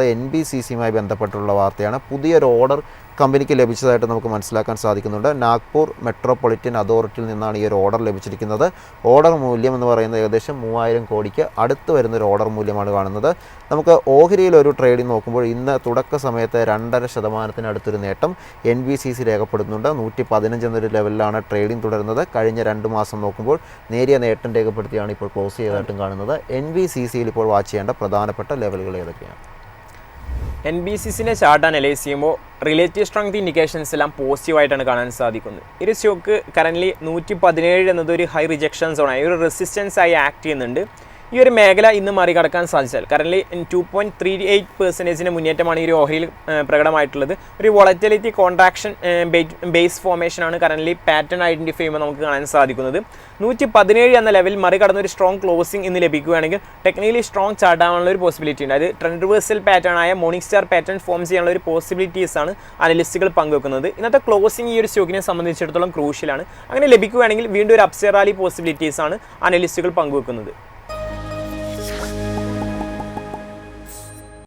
അത് N B C സിയുമായി ബന്ധപ്പെട്ടുള്ള വാർത്തയാണ്. പുതിയൊരു ഓർഡർ കമ്പനിക്ക് ലഭിച്ചതായിട്ട് നമുക്ക് മനസ്സിലാക്കാൻ സാധിക്കുന്നുണ്ട്. നാഗ്പൂർ മെട്രോപൊളിറ്റൻ അതോറിറ്റിയിൽ നിന്നാണ് ഈ ഒരു ഓർഡർ ലഭിച്ചിരിക്കുന്നത്. ഓർഡർ മൂല്യം എന്ന് പറയുന്നത് ഏകദേശം മൂവായിരം കോടിക്ക് അടുത്ത് വരുന്ന ഒരു ഓർഡർ മൂല്യമാണ് കാണുന്നത്. നമുക്ക് ഓഹരിയിൽ ഒരു ട്രേഡിംഗ് നോക്കുമ്പോൾ ഇന്ന് തുടക്ക സമയത്ത് രണ്ടര ശതമാനത്തിനടുത്തൊരു നേട്ടം എൻ ബി സി സി രേഖപ്പെടുത്തുന്നുണ്ട്. നൂറ്റി പതിനഞ്ച് എന്നൊരു ലെവലിലാണ് ട്രേഡിംഗ് തുടരുന്നത്. കഴിഞ്ഞ രണ്ട് മാസം നോക്കുമ്പോൾ നേരിയ നേട്ടം രേഖപ്പെടുത്തിയാണ് ഇപ്പോൾ ക്ലോസ് ചെയ്തതായിട്ടും കാണുന്നത്. എൻ ബി സി സിയിൽ ഇപ്പോൾ വാച്ച് ചെയ്യേണ്ട പ്രധാനപ്പെട്ട ലെവലുകൾ ഏതൊക്കെയാണ്? എൻ ബി സി സിന്റെ ചാർട്ട് അനലൈസ് ചെയ്യുമ്പോൾ റിലേറ്റീവ് സ്ട്രെങ്ത് ഇൻഡിക്കേഷൻസ് എല്ലാം പോസിറ്റീവായിട്ടാണ് കാണാൻ സാധിക്കുന്നത്. ഈ സ്റ്റോക്ക് കറന്റ്ലി നൂറ്റി പതിനേഴ് എന്നത് ഒരു ഹൈ റിജക്ഷൻ സോണായി ഒരു റെസിസ്റ്റൻസ് ആയി ആക്ട് ചെയ്യുന്നുണ്ട്. ഈ ഒരു മേഖല ഇന്ന് മറികടക്കാൻ സാധിച്ചാൽ currently two point three eight പെർസെന്റേജിന്റെ മുന്നേറ്റമാണ് ഈ ഒരു ഓഹരിയിൽ പ്രകടമായിട്ടുള്ളത്. ഒരു വോളറ്റിലിറ്റി കോൺട്രാക്ഷൻ ബേസ് ഫോമേഷനാണ് കറൻലി പാറ്റേൺ ഐഡന്റിഫൈ ചെയ്യുമ്പോൾ നമുക്ക് കാണാൻ സാധിക്കുന്നത്. നൂറ്റി പതിനേഴ് എന്ന ലെവൽ മറികടന്ന ഒരു സ്ട്രോങ് ക്ലോസിംഗ് ഇന്ന് ലഭിക്കുകയാണെങ്കിൽ ടെക്നിക്കലി സ്ട്രോങ് ചാർട്ടാവാനുള്ള ഒരു പോസിബിലിറ്റി ഉണ്ട്. അത് ട്രെൻഡ് റിവേഴ്സൽ പാറ്റേൺ ആയ മോർണിംഗ് സ്റ്റാർ പാറ്റേൺ ഫോം ചെയ്യാനുള്ള ഒരു പോസിബിലിറ്റീസ് ആണ് അനലിസ്റ്റുകൾ പങ്കുവെക്കുന്നത്. ഇന്നത്തെ ക്ലോസിംഗ് ഈ ഒരു സ്റ്റോക്കിനെ സംബന്ധിച്ചിടത്തോളം ക്രൂഷ്യലാണ് അങ്ങനെ ലഭിക്കുകയാണെങ്കിൽ വീണ്ടും ഒരു അപ്സെറാലി പോസിബിലിറ്റീസ് ആണ് അനലിസ്റ്റുകൾ പങ്കുവെക്കുന്നത്.